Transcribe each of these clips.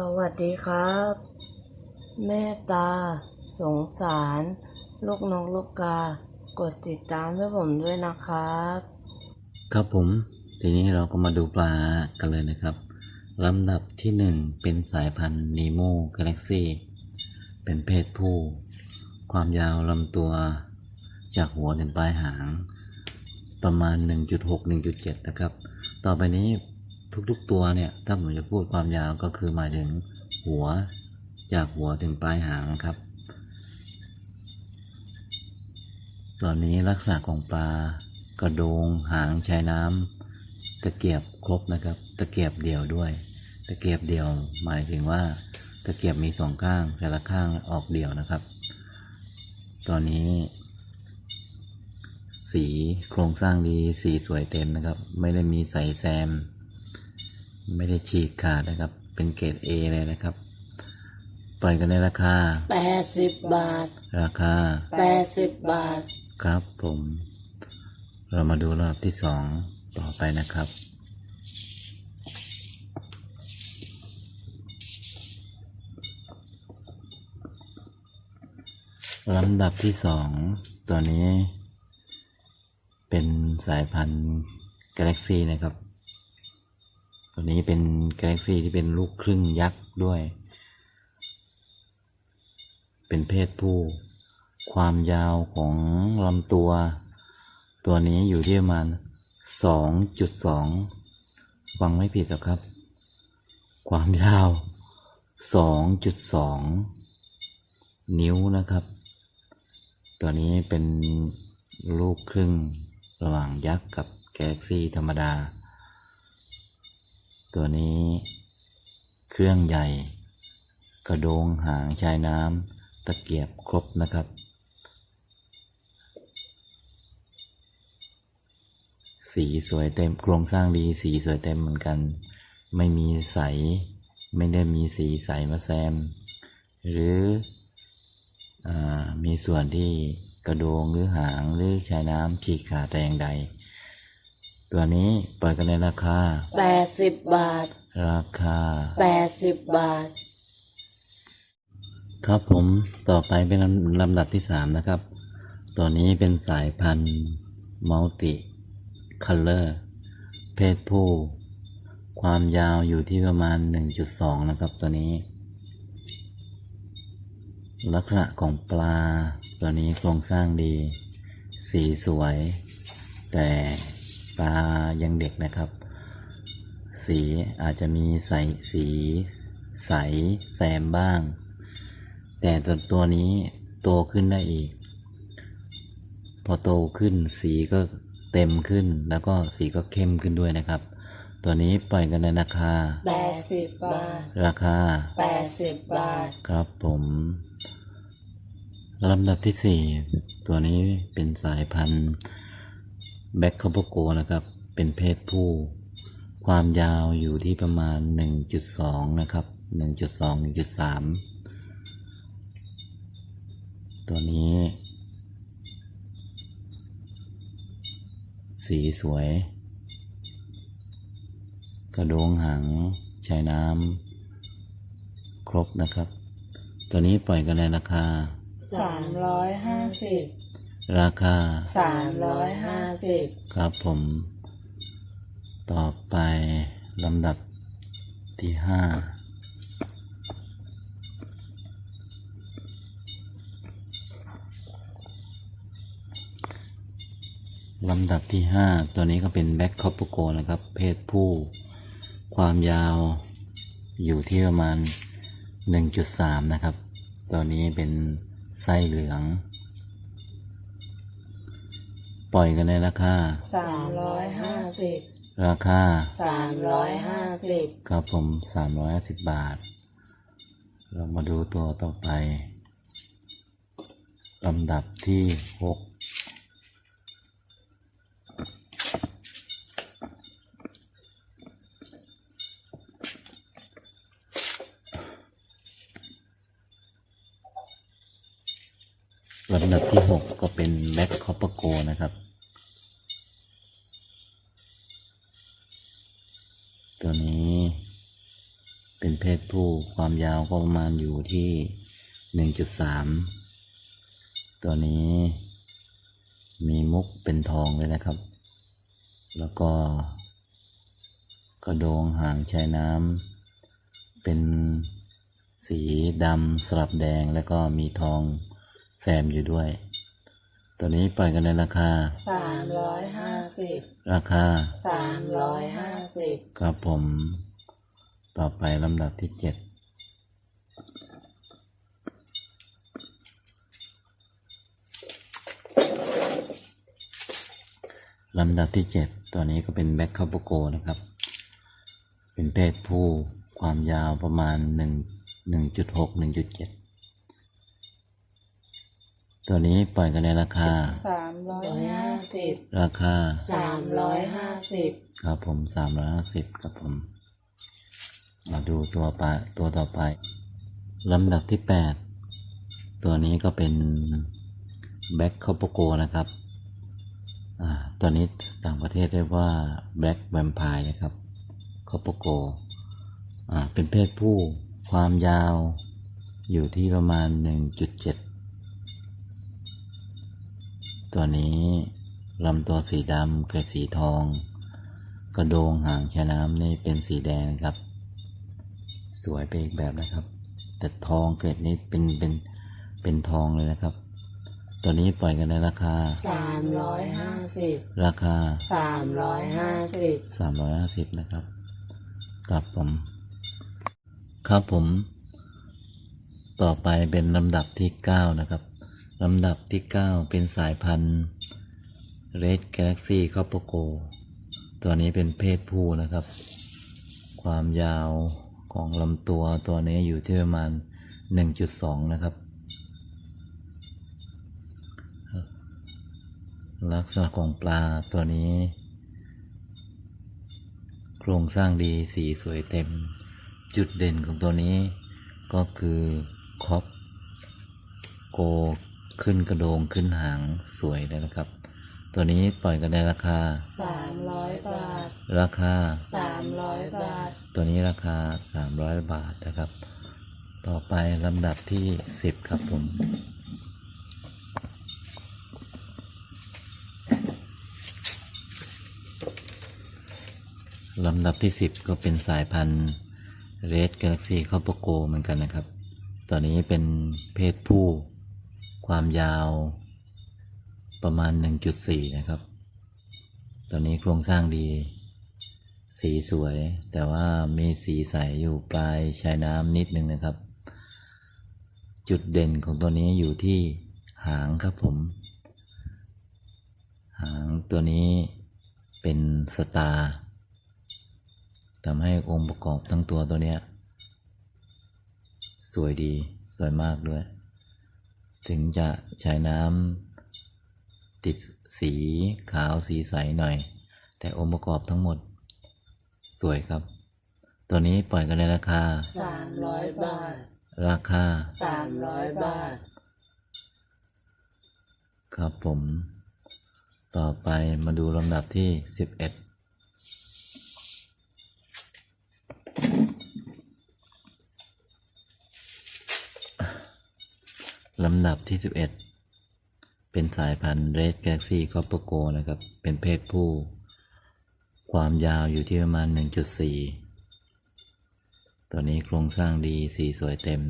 สวัสดีครับ แม่ตา สงสาร ลูกนกลูกกา กดติดตามให้ผมด้วยนะครับ ครับผม ทีนี้เราก็มาดูปลากันเลยนะครับลำดับที่หนึ่งเป็นสายพันธุ์นีโมกาแล็กซี่เป็นเพศผู้ ความยาวลำตัว จากหัวถึงปลายหาง ประมาณ 1.6-1.7 นะครับ ต่อไปนี้ ทุกๆตัวเนี่ย ถ้าผมจะพูดความยาวก็คือหมายถึงหัว จากหัวถึงปลายหางนะครับ ตอนนี้ลักษณะของปลากระโดงหางชายน้ำตะเกียบครบนะครับ ตะเกียบเดี่ยวด้วย ตะเกียบเดี่ยว หมายถึงว่าตะเกียบมีสองข้างแต่ละข้างออกเดี่ยวนะครับ ตอนนี้ สีโครงสร้างดีสีสวยเต็มนะครับ ไม่ได้มีใส่แซม ไม่ได้ฉีกขาดนะครับ เป็นเกรด A เลยนะครับ ปล่อยกันในราคา 80 บาท ราคา 80 บาท ครับผม เรามาดูรอบที่สองต่อไปนะครับลำดับที่สองตัวนี้ เป็นสายพันธุ์กาแล็กซี่นะครับ ตัวนี้เป็นกาแล็กซี่ที่เป็นลูกครึ่งยักษ์ด้วย เป็นเพศผู้ ความยาวของลำตัว ตัวนี้อยู่ที่ประมาณ 2.2 ฟังไม่ผิดหรอกครับ ความยาว 2.2 นิ้วนะครับ ตัวนี้เป็นลูกครึ่งระหว่างยักษ์กับแกล็กซี่ธรรมดา ตัวนี้ เครื่องใหญ่ กระโดงหางชายน้ำตะเกียบครบนะครับ สีสวยเต็มโครงสร้างดีสีสวยเต็มเหมือนกัน ไม่มีใส ไม่ได้มีสีใสมาแซม หรืออมีส่วนที่กระโดงหรือหางหรือชายน้ำฉีกขาดแต่อย่างใด ตัวนี้ปล่อยกันในราคา 80 บาท ราคา 80 บาท ครับผมต่อไปเป็นลำลำดับที่สามนะครับ ตัวนี้เป็นสายพันธุ์มัลติคัลเลอร์ เพศผู้ ความยาวอยู่ที่ประมาณ 1.2 นะครับตัวนี้ ลักษณะของปลา ตัวนี้โครงสร้างดี สีสวย แต่ ปลายังเด็กนะครับ สีอาจจะมีใสสีใสแซมบ้าง แต่ตัวตัวนี้โตขึ้นได้อีก พอโตขึ้นสีก็เต็มขึ้นแล้วก็สีก็เข้มขึ้นด้วยนะครับ ตัวนี้ปล่อยกันในราคา 80 บาท ราคา 80 บาท ครับผมลำดับที่สี่ตัวนี้เป็นสายพันธุ์ แบ็คคาโปโกนะครับ เป็นเพศผู้ ความยาวอยู่ที่ประมาณ 1.2 นะครับ 1.2 1.3 ตัวนี้ สีสวย กระโดงหางชายน้ำครบนะครับ ตัวนี้ปล่อยกันในราคา 350 ราคา 350 ครับผม ต่อไปลำดับที่ห้าลำดับที่ห้าตัวนี้ก็เป็นแบ็คคอปโกนะครับ เพศผู้ ความยาวอยู่ที่ประมาณ 1.3 นะครับ ตัวนี้เป็นไส้เหลือง ปล่อยกันในราคา350ราคา350ครับผมสามร้อยสิบบาท เรามาดูตัวต่อไปลำดับที่หก ลำดับที่หกก็เป็นแบ็คคอปโกนะครับ ตัวนี้เป็นเพศผู้ความยาวก็ประมาณอยู่ที่หนึ่งจุดสามตัวนี้มีมุกเป็นทองเลยนะครับ แล้วก็กระโดงหางชายน้ำเป็นสีดำสลับแดงแล้วก็มีทอง แซมอยู่ด้วยตอนนี้ปล่อยกันในราคา 350 ราคา 350 ครับผม ต่อไปลำดับที่ 7ลำดับที่ 7ตอนนี้ก็เป็นแบ็คคาโปโกนะครับ เป็นเพศผู้ความยาวประมาณ 1 1.6 1.7 ตัวนี้ปล่อยกันในราคา สามร้อยห้าสิบราคา สามร้อยห้าสิบครับผมสามร้อยห้าสิบครับผม มาดูตัวปลาตัวต่อไปลำดับที่แปดตัวนี้ก็เป็นแบ็คคาโปโกนะครับอ่าตัวนี้ต่างประเทศเรียกว่าแบ็คแวมไพร์นะครับคาโปโกอ่าเป็นเพศผู้ความยาวอยู่ที่ประมาณ 1.7 ตัวนี้ลำตัวสีดำเกล็ดสีทอง กระโดงหางแค่น้ำนี่เป็นสีแดงนะครับ สวยไปอีกแบบนะครับ แต่ทองเกล็ดนี้เป็นเป็นเป็นทองเลยนะครับ ตัวนี้ปล่อยกันในราคาสามร้อยห้าสิบราคาสามร้อยห้าสิบสามร้อยห้าสิบนะครับครับผมครับผม ต่อไปเป็นลำดับที่เก้านะครับ ลำดับที่เก้าเป็นสายพันธุ์ Red Galaxy c o p p e r g o ตัวนี้เป็นเพศผู้นะครับ ความยาวของลำตัวตัวนี้อยู่ที่ประมาณ 1.2 นะครับ ลักษณะของปลาตัวนี้ โครงสร้างดีสีสวยเต็ม จุดเด่นของตัวนี้ก็คือคอปโก ขึ้นกระโดงขึ้นหางสวยเลยนะครับ ตัวนี้ปล่อยกันในราคาสามร้อยบาท ราคาสามร้อยบาท ตัวนี้ราคา 300 บาทนะครับ ต่อไปลำดับที่ 10 ครับผมลำดับที่ 10 ก็เป็นสายพันธุ์ Red Galaxy c o p p e r g o เหมือนกันนะครับตัวนี้เป็นเพศผู้ ความยาวประมาณ 1.4 นะครับตัวนี้โครงสร้างดี สีสวย แต่ว่ามีสีใสอยู่ปลายชายน้ำนิดนึงนะครับ จุดเด่นของตัวนี้อยู่ที่หางครับผม หางตัวนี้เป็นสตาร์ทำให้องค์ประกอบทั้งตัวตัวเนี้ย สวยดี สวยมากด้วย ถึงจะใช้น้ำติดสีขาวสีใสหน่อย แต่องค์ประกอบทั้งหมดสวยครับ ตัวนี้ปล่อยกันในราคา 300 บาท ราคา 300 บาท ครับผม ต่อไปมาดูลำดับที่ 11 ลำดับที่สิบเอ็ดเป็นสายพันธุ์ Red Galaxy Copper Go นะครับ เป็นเพศผู้ ความยาวอยู่ที่ประมาณ 1.4 ตัวนี้โครงสร้างดีสีสวยเต็ม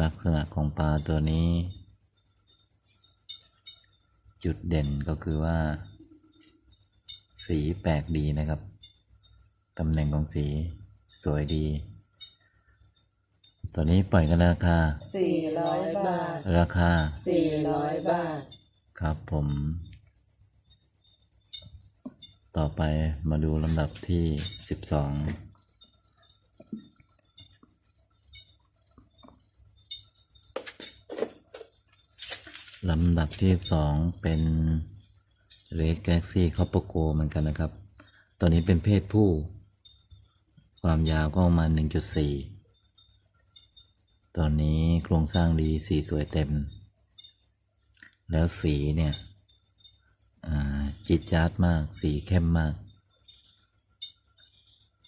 ลักษณะของปลาตัวนี้ จุดเด่นก็คือว่า สีแปลกดีนะครับ ตำแหน่งของสี สวยดีตัวนี้ปล่อยกันราคาสี่ร้อยบาท ราคาสี่ร้อยบาท ครับผม ต่อไปมาดูลำดับที่สิบสองลำดับที่สองเป็น Red Galaxy Copper Go เหมือนกันนะครับ ตัวนี้เป็นเพศผู้ ความยาวก็ประมาณ1.4ตัวนี้โครงสร้างดีสีสวยเต็ม แล้วสีเนี่ยอ่าจิตจาดมากสีเข้มมาก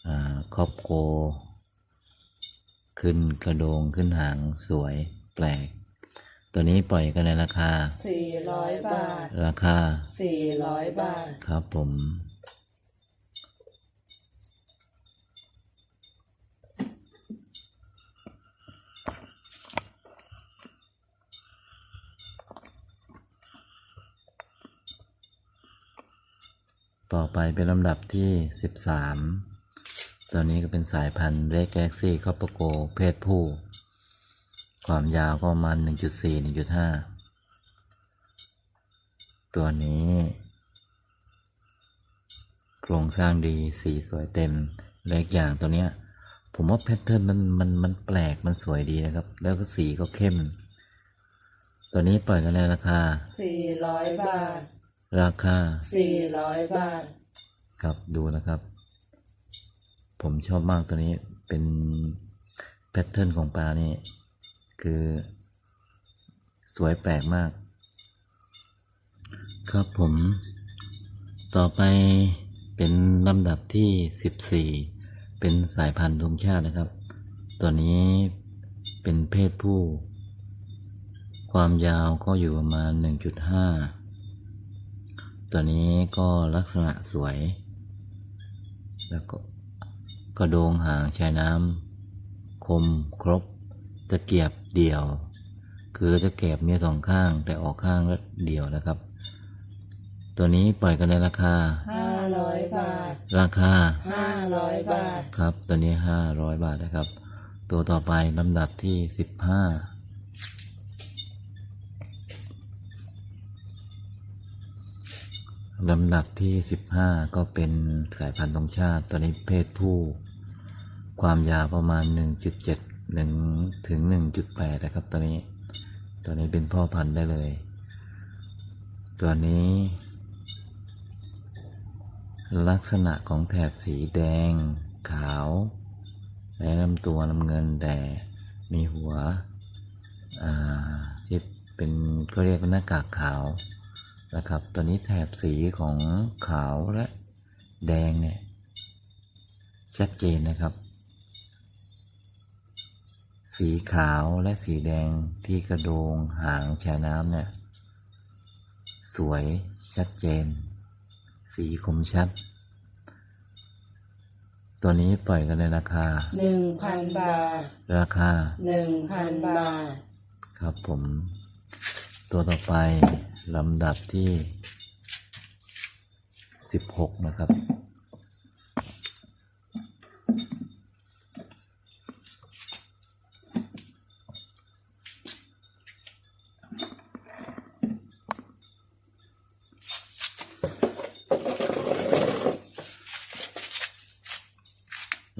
อ่าครอบโก ขึ้นกระโดงขึ้นหางสวยแปลก ตัวนี้ปล่อยกันในราคาสี่ร้อยบาท ราคาสี่ร้อยบาท ครับผม ต่อไปเป็นลำดับที่ 13 ตัวนี้ก็เป็นสายพันธุ์เรกแก a กซี่คอปโกเพศผู้ ความยาวก็ประมาณ 1.4 1.5 ตัวนี้ โครงสร้างดีสีสวยเต็มและอีกอย่างตัวเนี้ย ผมว่าแพทเทิร์นมันมันมันแปลกมันสวยดีนะครับ แล้วก็สีก็เข้ม ตัวนี้ปล่อยกันในราคาสี่ร้อยบาท ราคาสี่ร้อยบาท ครับดูนะครับ ผมชอบมากตัวนี้เป็นแพทเทิร์นของปลานี่ คือ สวยแปลกมาก ครับผม ต่อไปเป็นลำดับที่ 14 เป็นสายพันธุ์ธงชาตินะครับ ตัวนี้เป็นเพศผู้ ความยาวก็อยู่ประมาณ 1.5 ตัวนี้ก็ลักษณะสวย แล้วก็กระโดงหางชายน้ำคมครบ ตะเกียบเดี่ยว คือตะเกียบมีสองข้างแต่ออกข้างก็เดี่ยวนะครับ ตัวนี้ปล่อยกันในราคา 500 บาท ราคา 500 บาท ครับ ตัวนี้ 500 บาทนะครับ ตัวต่อไปลำดับที่ 15 ลำดับที่สิบห้าก็เป็นสายพันธุ์ธงชาติตัวนี้เพศผู้ ความยาวประมาณ 1.7 1ถึง 1.8 นะครับตัวนี้ ตัวนี้เป็นพ่อพันธุ์ได้เลย ตัวนี้ ลักษณะของแถบสีแดง ขาว และลำตัวน้ำเงินแต่มีหัวอ่าที่เป็นก็เรียกว่าหน้ากากขาว นะครับตัวนี้แถบสีของขาวและแดงเนี่ยชัดเจนนะครับ สีขาวและสีแดงที่กระโดงหางชายน้ำเนี่ยสวยชัดเจน สีคมชัด ตัวนี้ปล่อยกันในราคาหนึ่งพันบาท ราคาหนึ่งพันบาท ครับผม ตัวต่อไป ลำดับที่ 16 นะครับ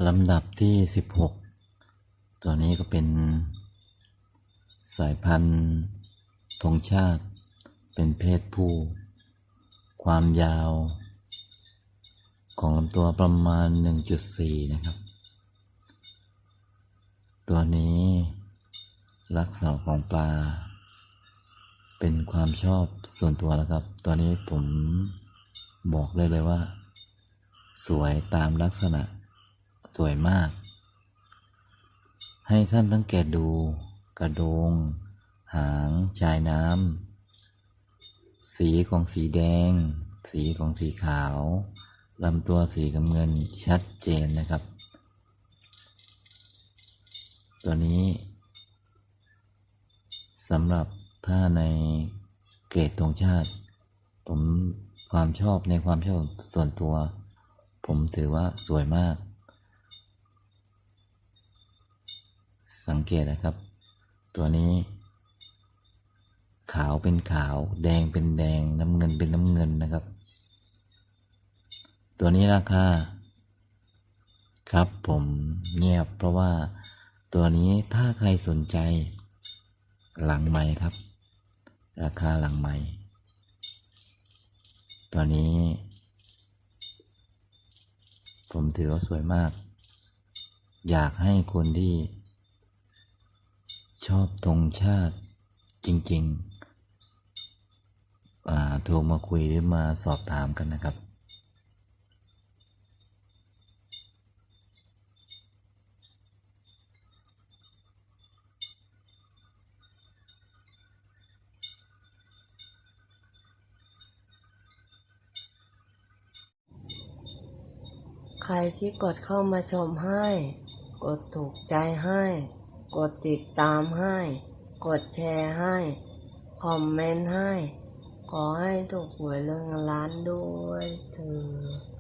ลำดับที่ 16 ตัวนี้ก็เป็นสายพันธุ์ธงชาติ เป็นเพศผู้ ความยาว ของลำตัวประมาณ 1.4 นะครับ ตัวนี้ลักษณะของปลา เป็นความชอบส่วนตัวนะครับ ตัวนี้ผมบอกเลยเลยว่า สวยตามลักษณะ สวยมาก ให้ท่านสังเกตดูกระโดง หางชายน้ำ สีของสีแดง สีของสีขาวลำตัวสีกำเงินชัดเจนนะครับ ตัวนี้สำหรับถ้าในเกรดธงชาติ ผมความชอบในความชอบส่วนตัว ผมถือว่าสวยมาก สังเกตนะครับ ตัวนี้ เป็นขาว แดงเป็นแดง น้ำเงินเป็นน้ำเงินนะครับ ตัวนี้ราคาครับผมเงียบเพราะว่าตัวนี้ถ้าใครสนใจ หลังใหม่ครับ ราคาหลังใหม่ตัวนี้ ผมถือว่าสวยมาก อยากให้คนที่ชอบธงชาติจริง ๆ โทรมาคุยหรือมาสอบถามกันนะครับใครที่กดเข้ามาชมให้ กดถูกใจให้ กดติดตามให้ กดแชร์ให้ คอมเมนต์ให้ ขอให้ถูกหวยเรื่องล้านด้วยเธอ